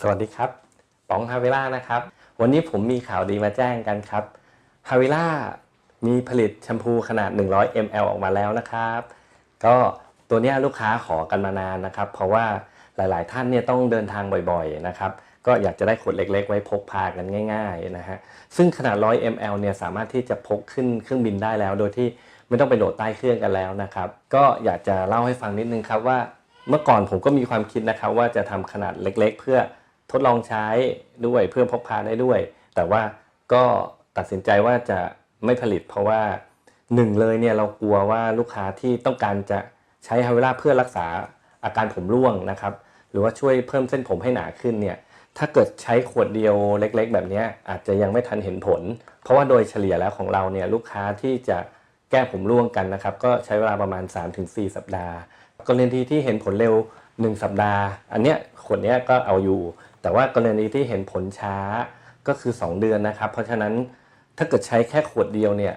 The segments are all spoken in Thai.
สวัสดีครับป๋องฮาเวล่านะครับ วันนี้ผมมีข่าวดีมาแจ้งกันครับฮาเวล่ามีผลิตแชมพูขนาด 100 ml ออกมาแล้วนะครับ ก็ตัวนี้ลูกค้าขอกันมานานนะครับ เพราะว่าหลายๆ ท่านเนี่ยต้องเดินทางบ่อยๆนะครับ ก็อยากจะได้ขวดเล็ก ๆ ไว้พกพากันง่าย ๆนะฮะซึ่งขนาด 100 ml เนี่ยสามารถที่จะพกขึ้นเครื่องบินได้แล้ว โดยที่ไม่ต้องไปโหลดใต้เครื่องกันแล้วนะครับ ก็อยากจะเล่าให้ฟังนิดนึงครับว่าเมื่อก่อนผมก็มีความคิดนะครับว่าจะทำขนาดเล็ก ๆ เพื่อ ทดลองใช้ด้วยเพื่อพกพาได้ด้วย แต่ว่าก็ตัดสินใจว่าจะไม่ผลิต เพราะว่าหนึ่งเลยเนี่ยเรากลัวว่าลูกค้าที่ต้องการจะใช้ฮาเวล่าเพื่อรักษาอาการผมร่วงนะครับ หรือว่าช่วยเพิ่มเส้นผมให้หนาขึ้นเนี่ยถ้าเกิดใช้ขวดเดียวเล็ก ๆ แบบนี้อาจจะยังไม่ทันเห็นผล เพราะว่าโดยเฉลี่ยแล้วของเราเนี่ยลูกค้าที่จะแก้ผมร่วงกันนะครับก็ใช้เวลาประมาณ 3-4 สัปดาห์ กรณีที่เห็นผลเร็ว 1 สัปดาห์ อันเนี้ยขวดเนี้ยก็เอาอยู่ แต่ว่ากรณีที่เห็นผลช้าก็คือ 2 เดือนนะครับ เพราะฉะนั้นถ้าเกิดใช้แค่ขวดเดียวเนี่ย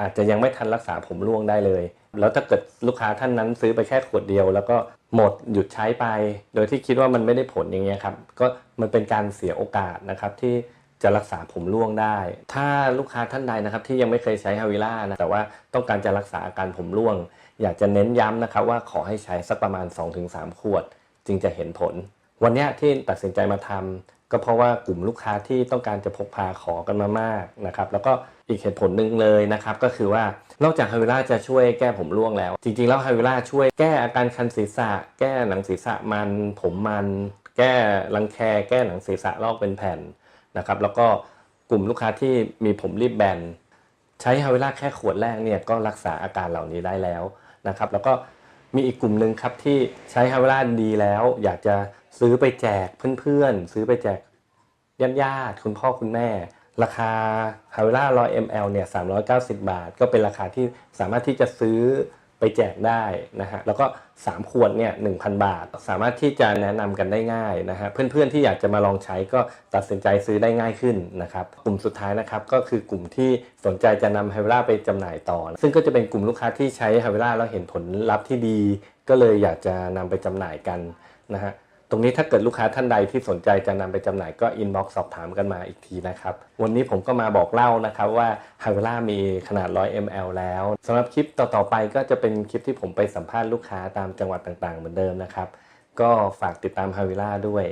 อาจจะยังไม่ทันรักษาผมร่วงได้เลย แล้วถ้าเกิดลูกค้าท่านนั้นซื้อไปแค่ขวดเดียว แล้วก็หมดหยุดใช้ไป โดยที่คิดว่ามันไม่ได้ผลอย่างเงี้ยครับ ก็มันเป็นการเสียโอกาสนะครับที่จะรักษาผมร่วงได้ ถ้าลูกค้าท่านใดนะครับที่ยังไม่เคยใช้ฮาวิล่านะ แต่ว่าต้องการจะรักษาอาการผมร่วง อยากจะเน้นย้ำนะครับว่าขอให้ใช้สักประมาณ 2-3 ขวด จึงจะเห็นผล วันนี้ที่ตัดสินใจมาทำก็เพราะว่ากลุ่มลูกค้าที่ต้องการจะพกพาขอกันมามากนะครับแล้วก็อีกเหตุผลหนึ่งเลยนะครับก็คือว่านอกจากฮาวิล่าจะช่วยแก้ผมร่วงแล้ว จริงๆแล้วฮาวิล่าช่วยแก้อาการคันศีรษะ แก้หนังศีรษะมันผมมัน แก้รังแคแก้หนังศีรษะลอกเป็นแผ่นนะครับแล้วก็กลุ่มลูกค้าที่มีผมรีบแบนใช้ฮาวิล่าแค่ขวดแรกเนี่ยก็รักษาอาการเหล่านี้ได้แล้วนะครับแล้วก็มีอีกกลุ่มหนึ่งครับที่ใช้ฮาวิล่าดีแล้ว อยากจะ ซื้อไปแจกเพื่อนๆ ซื้อไปแจกญาติญาติๆคุณพ่อคุณแม่ ราคาฮาวิล่า100 ml เนี่ย390บาท ก็เป็นราคาที่สามารถที่จะซื้อไปแจกได้นะฮะแล้วก็ 3 ขวดเนี่ย1,000บาท สามารถที่จะแนะนำกันได้ง่ายนะฮะเพื่อนๆที่อยากจะมาลองใช้ก็ตัดสินใจซื้อได้ง่ายขึ้นนะครับกลุ่มสุดท้ายนะครับก็คือกลุ่มที่สนใจจะนำฮาวิล่าไปจำหน่ายต่อ ซึ่งก็จะเป็นกลุ่มลูกค้าที่ใช้ฮาวิล่าแล้วเห็นผลลัพธ์ที่ดี ก็เลยอยากจะนำไปจำหน่ายกันนะฮะ รงนี้ถ้าเกิดลูกค้าท่านใดที่สนใจจะนำไปจำหน่ายก็อินบ็อกซ์สอบถามกันมาอีกทีนะครับ วันนี้ผมก็มาบอกเล่านะครับว่าฮาเวล่ามีขนาด 100 ml แล้วสำหรับคลิปต่อๆไปก็จะเป็นคลิปที่ผมไปสัมภาษณ์ลูกค้าตามจังหวัดต่างๆ เหมือนเดิมนะครับ ก็ฝากติดตามฮาวิล่าด้วย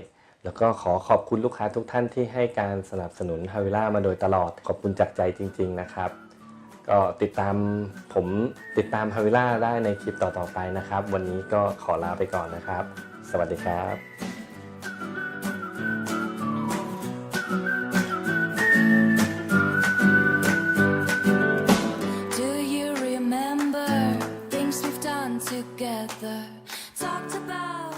แล้วก็ขอขอบคุณลูกค้าทุกท่านที่ให้การสนับสนุนฮาวิล่ามาโดยตลอด ขอบคุณจากใจจริง ๆ นะครับ ก็ติดตามผมติดตามฮาวิล่าได้ในคลิปต่อ ๆ ไปนะครับ วันนี้ก็ขอลาไปก่อนนะครับ Do you remember things we've done together? Talked about